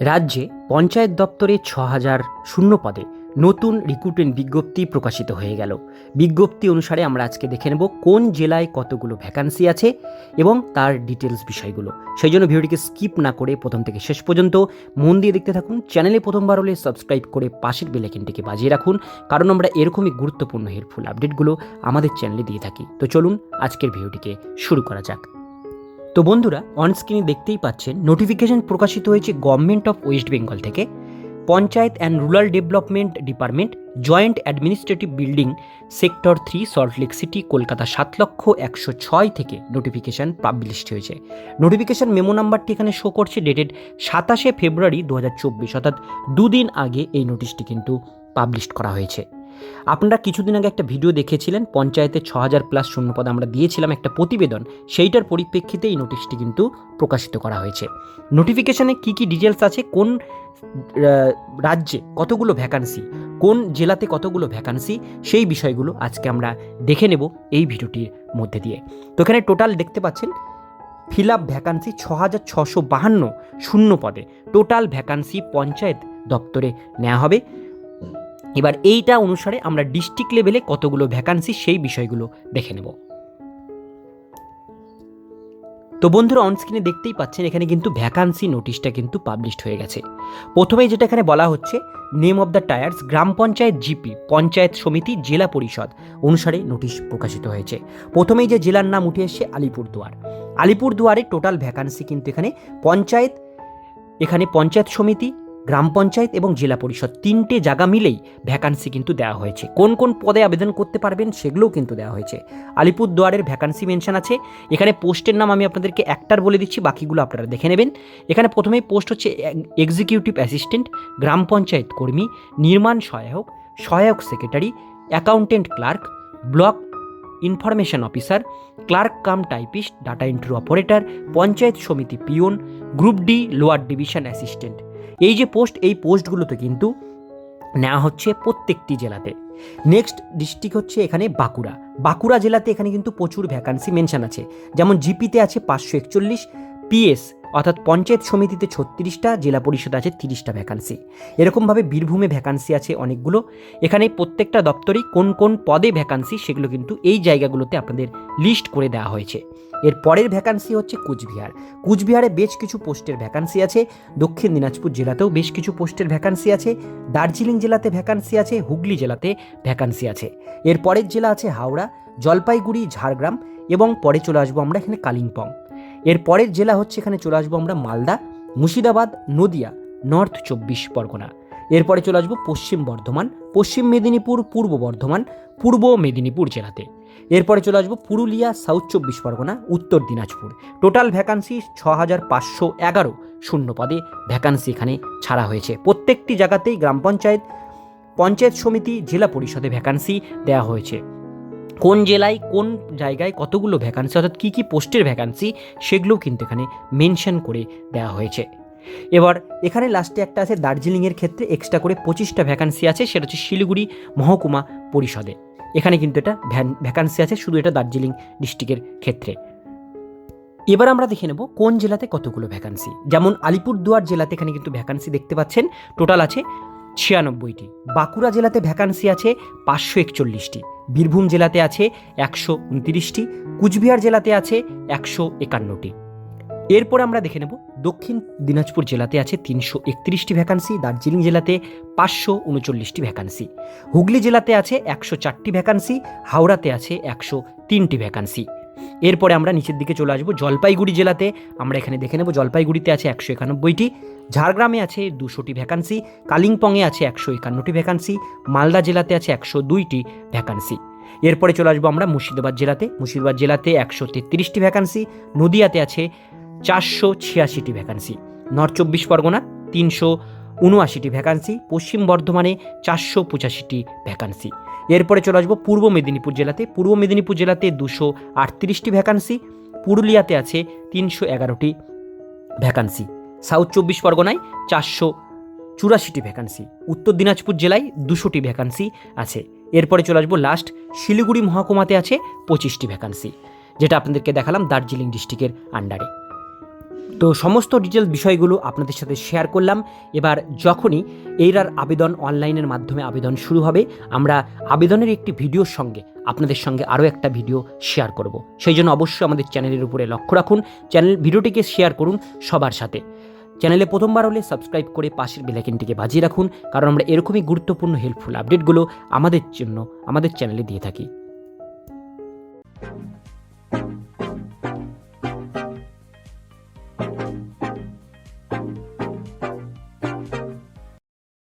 রাজ্যে পঞ্চায়েত দপ্তরে ছ হাজার শূন্য পদে নতুন রিক্রুটমেন্ট বিজ্ঞপ্তি প্রকাশিত হয়ে গেল। বিজ্ঞপ্তি অনুসারে আমরা আজকে দেখে নেব কোন জেলায় কতগুলো ভ্যাকান্সি আছে এবং তার ডিটেলস বিষয়গুলো। সেই জন্য ভিডিওটিকে স্কিপ না করে প্রথম থেকে শেষ পর্যন্ত মন দিয়ে দেখতে থাকুন। চ্যানেলে প্রথমবার হলে সাবস্ক্রাইব করে পাশের বেলাইকিনটিকে বাজিয়ে রাখুন, কারণ আমরা এরকমই গুরুত্বপূর্ণ হেল্পফুল আপডেটগুলো আমাদের চ্যানেলে দিয়ে থাকি। তো চলুন আজকের ভিডিওটিকে শুরু করা যাক। তো বন্ধুরা অনস্ক্রিনে দেখতেই পাচ্ছেন নোটিফিকেশন প্রকাশিত হয়েছে গভর্নমেন্ট অফ ওয়েস্ট বেঙ্গল থেকে। Panchayat and rural development department joint administrative building sector three Salt Lake city Kolkata সাত লক্ষ একশো ছয় থেকে নোটিফিকেশান পাবলিশড হয়েছে। নোটিফিকেশান মেমো নাম্বারটি এখানে শো করছে ডেটেড সাতাশে ফেব্রুয়ারি দু হাজার চব্বিশ, অর্থাৎ দুদিন আগে এই নোটিশটি কিন্তু পাবলিশ করা হয়েছে। আপনারা কিছুদিন আগে একটা ভিডিও দেখেছিলেন, পঞ্চায়েতে ছ হাজার প্লাস শূন্যপদ আমরা দিয়েছিলাম একটা প্রতিবেদন, সেইটার পরিপ্রেক্ষিতে এই নোটিশটি কিন্তু প্রকাশিত করা হয়েছে। নোটিফিকেশানে কী কী ডিটেলস আছে? কোন রাজ্যে কতগুলো ভ্যাকান্সি কোন জেলাতে কতগুলো ভ্যাকান্সি সেই বিষয়গুলো আজকে আমরা দেখে নেব এই ভিডিওটির মধ্যে দিয়ে। তো এখানে টোটাল দেখতে পাচ্ছেন ফিল আপ ভ্যাকান্সি ছ হাজার ছশো বাহান্ন শূন্য পদে টোটাল ভ্যাকান্সি পঞ্চায়েত দপ্তরে নেওয়া হবে। এবার এইটা অনুসারে আমরা ডিস্ট্রিক্ট লেভেলে কতগুলো ভ্যাকান্সি সেই বিষয়গুলো দেখে নেব। তো বন্ধুরা অনস্ক্রিনে দেখতেই পাচ্ছেন, এখানে কিন্তু ভ্যাকান্সি নোটিশটা কিন্তু পাবলিশড হয়ে গেছে। প্রথমেই যেটা এখানে বলা হচ্ছে নেম অফ দ্য টায়ার্স গ্রাম পঞ্চায়েত জিপি, পঞ্চায়েত সমিতি, জেলা পরিষদ অনুসারে নোটিশ প্রকাশিত হয়েছে। প্রথমেই যে জেলার নাম উঠে এসছে, আলিপুরদুয়ার। আলিপুরদুয়ারে টোটাল ভ্যাকান্সি কিন্তু এখানে পঞ্চায়েত এখানে পঞ্চায়েত সমিতি গ্রাম পঞ্চায়েত এবং জেলা পরিষদ, তিনটে জায়গা মিলেই ভ্যাকান্সি কিন্তু দেওয়া হয়েছে। কোন কোন পদে আবেদন করতে পারবেন সেগুলোও কিন্তু দেওয়া হয়েছে। আলিপুরদুয়ারের ভ্যাকান্সি মেনশন আছে। এখানে পোস্টের নাম আমি আপনাদেরকে একটার বলে দিচ্ছি, বাকিগুলো আপনারা দেখে নেবেন। এখানে প্রথমেই পোস্ট হচ্ছে এক্সিকিউটিভ অ্যাসিস্ট্যান্ট গ্রাম পঞ্চায়েত কর্মী, নির্মাণ সহায়ক সহায়ক secretary accountant clerk block information officer clerk cum typist data entry operator panchayat samiti peon group D lower division assistant এই যে পোস্ট এই পোস্টগুলোতে কিন্তু নেওয়া হচ্ছে প্রত্যেকটি জেলাতে। নেক্সট ডিস্ট্রিক্ট হচ্ছে এখানে বাঁকুড়া। বাঁকুড়া জেলাতে এখানে কিন্তু প্রচুর ভ্যাকান্সি মেনশান আছে। যেমন জিপিতে আছে পাঁচশো একচল্লিশ পিএস অর্থাৎ পঞ্চায়েত সমিতিতে ছত্রিশটা, জেলা পরিষদ আছে তিরিশটা ভ্যাকান্সি এরকমভাবে বীরভূমে ভ্যাকান্সি আছে অনেকগুলো। এখানে প্রত্যেকটা দপ্তরেই কোন কোন পদে ভ্যাকান্সি সেগুলো কিন্তু এই জায়গাগুলোতে আপনাদের লিস্ট করে দেওয়া হয়েছে। এর পরের ভ্যাকান্সি হচ্ছে কুচবিহার। কুচবিহারে বেশ কিছু পোস্টের ভ্যাকান্সি আছে। দক্ষিণ দিনাজপুর জেলাতেও বেশ কিছু পোস্টের ভ্যাকান্সি আছে। দার্জিলিং জেলাতে ভ্যাকান্সি আছে। হুগলি জেলাতে ভ্যাকান্সি আছে। এর পরের জেলা আছে হাওড়া, জলপাইগুড়ি, ঝাড়গ্রাম এবং পরে চলে আসব আমরা এখানে কালিম্পং। এর পরের জেলা হচ্ছে এখানে চলে আসব আমরা মালদা, মুর্শিদাবাদ, নদিয়া, নর্থ চব্বিশ পরগনা। এরপরে চলে আসব পশ্চিম বর্ধমান, পশ্চিম মেদিনীপুর, পূর্ব বর্ধমান, পূর্ব মেদিনীপুর জেলাতে। এরপরে চলে আসব পুরুলিয়া, সাউথ চব্বিশ পরগনা, উত্তর দিনাজপুর। টোটাল ভ্যাকান্সি ছ হাজার পাঁচশো এগারো, শূন্য পদে। ভ্যাকান্সি এখানে ছাড়া হয়েছে। প্রত্যেকটি জায়গাতেই গ্রাম পঞ্চায়েত পঞ্চায়েত সমিতি, জেলা পরিষদে ভ্যাকান্সি দেওয়া হয়েছে। কোন জেলায় কোন জায়গায় কতগুলো ভ্যাকান্সি অর্থাৎ কী কী পোস্টের ভ্যাকান্সি সেগুলোও কিন্তু এখানে মেনশন করে দেওয়া হয়েছে। এবার এখানে লাস্টে একটা আছে, দার্জিলিংয়ের ক্ষেত্রে এক্সট্রা করে পঁচিশটা ভ্যাকান্সি আছে, সেটা হচ্ছে শিলিগুড়ি মহকুমা পরিষদে। এখানে কিন্তু এটা ভ্যান ভ্যাকান্সি আছে, শুধু এটা দার্জিলিং ডিস্ট্রিক্টের ক্ষেত্রে। এবার আমরা দেখে নেব কোন জেলাতে কতগুলো ভ্যাকান্সি যেমন আলিপুরদুয়ার জেলাতে এখানে কিন্তু ভ্যাকান্সি দেখতে পাচ্ছেন টোটাল আছে ছিয়ানব্বইটি। বাঁকুড়া জেলাতে ভ্যাকান্সি আছে পাঁচশো একচল্লিশটি। বীরভূম জেলাতে আছে একশো উনতিরিশটি। কুচবিহার জেলাতে আছে একশো একান্নটি। এরপর আমরা দেখে নেব, দক্ষিণ দিনাজপুর জেলাতে আছে তিনশো একত্রিশটি ভ্যাকান্সি দার্জিলিং জেলাতে পাঁচশো উনচল্লিশটি ভ্যাকান্সি হুগলি জেলাতে আছে একশো চারটি ভ্যাকান্সি হাওড়াতে আছে একশো তিনটি ভ্যাকান্সি এরপরে আমরা নিচের দিকে চলে আসব জলপাইগুড়ি জেলাতে। আমরা এখানে দেখে নেব, জলপাইগুড়িতে আছে একশো একানব্বইটি, ঝাড়গ্রামে আছে দুশোটি ভ্যাকান্সি কালিম্পংয়ে আছে একশো একান্নটি ভ্যাকান্সি মালদা জেলাতে আছে একশো দুইটি ভ্যাকান্সি এরপরে চলে আসব আমরা মুর্শিদাবাদ জেলাতে। মুর্শিদাবাদ জেলাতে একশো তেত্রিশটি ভ্যাকান্সি নদিয়াতে আছে চারশো ছিয়াশিটি ভ্যাকান্সি নর্থ চব্বিশ পরগনা তিনশো উনআশিটি ভ্যাকান্সি পশ্চিম বর্ধমানে চারশো পঁচাশিটি ভ্যাকান্সি এরপরে চলে আসব পূর্ব মেদিনীপুর জেলাতে। পূর্ব মেদিনীপুর জেলাতে দুশো আটত্রিশটি ভ্যাকান্সি পুরুলিয়াতে আছে তিনশো এগারোটি ভ্যাকান্সি সাউথ চব্বিশ পরগনায় চারশো চুরাশিটি ভ্যাকান্সি উত্তর দিনাজপুর জেলায় দুশোটি ভ্যাকান্সি আছে। এরপরে চলে আসব লাস্ট শিলিগুড়ি মহকুমাতে আছে পঁচিশটি ভ্যাকান্সি যেটা আপনাদেরকে দেখালাম দার্জিলিং ডিস্ট্রিক্টের আন্ডারে তো সমস্ত ডিটেলস বিষয়গুলো আপনাদের সাথে শেয়ার করলাম। এবার যখনই এইরার আবেদন অনলাইনের মাধ্যমে আবেদন শুরু হবে, আমরা আবেদনের একটি ভিডিওর সঙ্গে আপনাদের সঙ্গে আরও একটা ভিডিও শেয়ার করব। সেই জন্য অবশ্যই আমাদের চ্যানেলের উপরে লক্ষ্য রাখুন, চ্যানেল ভিডিওটিকে শেয়ার করুন সবার সাথে। চ্যানেলে প্রথমবার হলে সাবস্ক্রাইব করে পাশের বেলাইকিনটিকে বাজিয়ে রাখুন, কারণ আমরা এরকমই গুরুত্বপূর্ণ হেল্পফুল আপডেটগুলো আমাদের জন্য আমাদের চ্যানেলে দিয়ে থাকি।